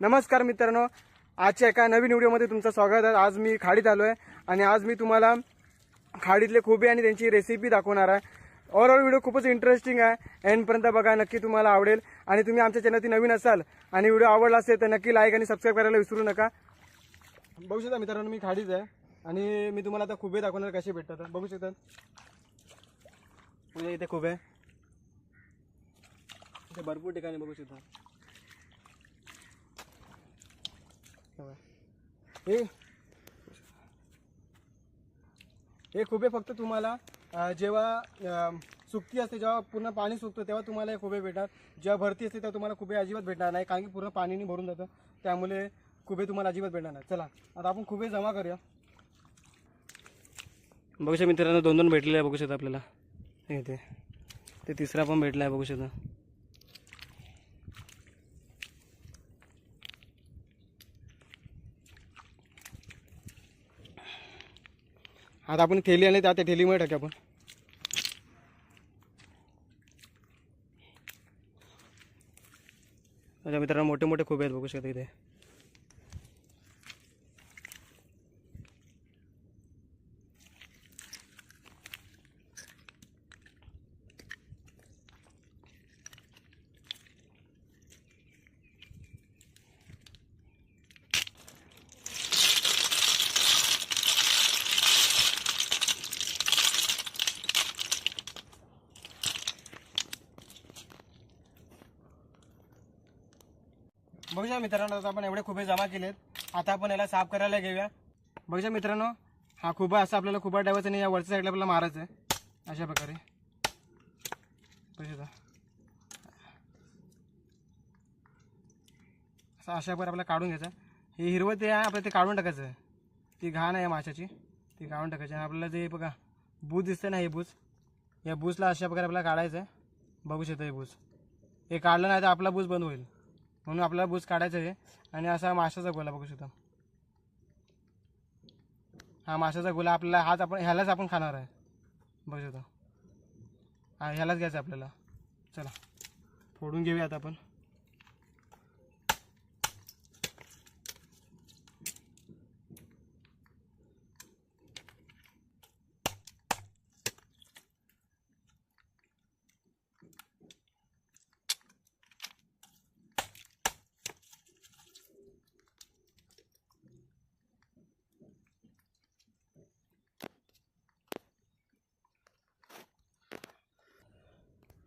नमस्कार मित्रांनो. आजच्या एका नवीन व्हिडिओमध्ये तुमचं स्वागत आहे. आज मी खाडीत आलो आहे आणि आज मी तुम्हाला खाडीतले खोबे आणि त्यांची रेसिपी दाखवणार आहे. ओव्हरऑल व्हिडिओ खूपच इंटरेस्टिंग आहे. एंडपर्यंत बघा नक्की तुम्हाला आवडेल. आणि तुम्ही आमच्या चॅनलती नवीन असाल आणि व्हिडिओ आवडला असेल तर नक्की लाईक आणि सबस्क्राईब करायला विसरू नका. बघू शकता मित्रांनो मी खाडीच आहे. आणि मी तुम्हाला आता खुबे दाखवणार कसे भेटतात. बघू शकता. म्हणजे इथे खुबे. आहे. इथे भरपूर ठिकाणी बघू शकता. हे. हे खुबे फक्त तुम्हाला. जेव्हा अं, सुकती असते जेव्हा पूर्ण पाणी सुकतं तेव्हा तुम्हाला हे खुबे भेटणार. जेव्हा भरती असते तेव्हा तुम्हाला खुबे अजिबात भेटणार नाही कारण की पूर्ण पाणीने भरून जातं. त्यामुळे खुबे तुम्हाला अजिबात भेटणार नाही. चला आता आपण खुबे जमा करूया. बघू शकता मित्रांनो दोन दोन भेटलेले आहे बघू शकता आपल्याला. हे ते. ते तिसरा पण भेटला आहे बघू शकता. आता आपण थैली आणली त्या त्या ठेलीमुळे टाकू आपण. अच्छा मित्रांनो मोठे मोठे खूप आहेत बघू शकता इथे. बघूया मित्रांनो आता आपण एवढे खुबे जमा केलेत. आता आपण याला साफ करायला घेऊया. बघूया मित्रांनो हा खुबा असा आपल्याला खुबा ठेवायचा आणि या वरच्या साईडला आपल्याला मारायचं आहे. अशा प्रकारे. बघू शकता. असं अशा प्रकारे आपल्याला काढून घ्यायचं. हे हिरवं ते आहे आपल्याला ते काढून टाकायचं आहे. ती घाण आहे माशाची. ती काढून टाकायची. आणि आपल्याला ते बघा बूज दिसतं ना हे बूज? या बूजला अशा प्रकारे आपल्याला काढायचं आहे. बघू शकता हे बूज. हे काढलं नाही तर आपला बूज बंद होईल. म्हणून आपल्याला बूज काढायचं आहे. आणि असा माशाचा गोला बघू शकतो. हा माशाचा गोला आपल्याला हाच आपण ह्यालाच आपण खाणार आहे. बघू शकतो. हा ह्यालाच घ्यायचं आपल्याला. चला. फोडून घेऊया आता आपण.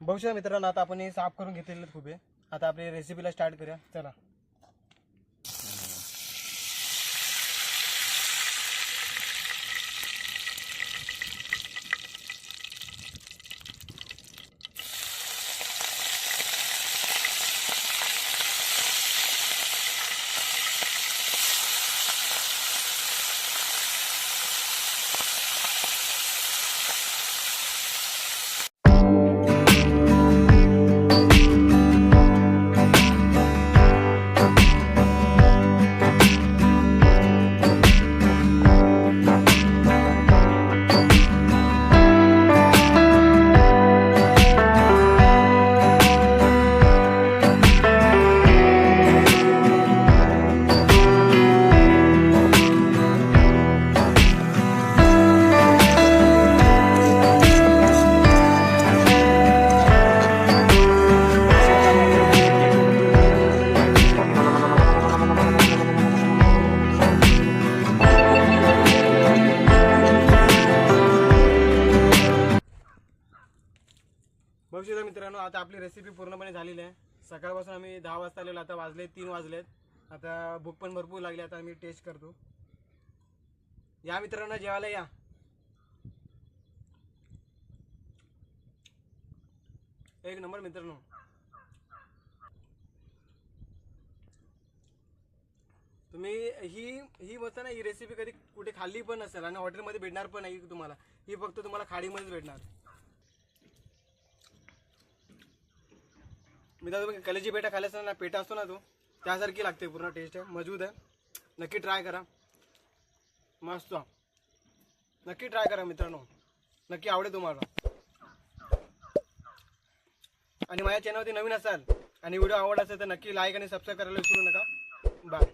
बघू मित्रांनो आता आपण हे साफ करून घेतलेले आहेत आहे आता आपली रेसिपीला स्टार्ट करूया. चला. मित्रांनो आता आपली रेसिपी पूर्णपणे झालेली आहे. सकाळपासून आम्ही दहा वाजता आलेलो आता वाजले तीन वाजलेत. आता भूक पण भरपूर लागली आता आम्ही टेस्ट करतो. या मित्रांनो जेवायला या. एक नंबर मित्रांनो. तुम्ही ही ही मस्त ना ही रेसिपी कधी कुठे खाल्ली पण नसेल आणि हॉटेलमध्ये भेटणार पण नाही तुम्हाला. ही फक्त तुम्हाला खाडीमध्येच भेटणार. मी तर तुम्ही कलेजी पेठा खाल्ल्याचा ना पेठा असतो ना तो त्यासारखी लागते पूर्ण टेस्ट आहे. मजबूत आहे. नक्की ट्राय करा. मस्त. नक्की ट्राय करा मित्रांनो. नक्की आवडेल तुम्हाला. आणि माझ्या चॅनलवरती नवीन असाल आणि व्हिडिओ आवडला असेल तर नक्की लाईक आणि सबस्क्राईब करायला विसरू नका. बाय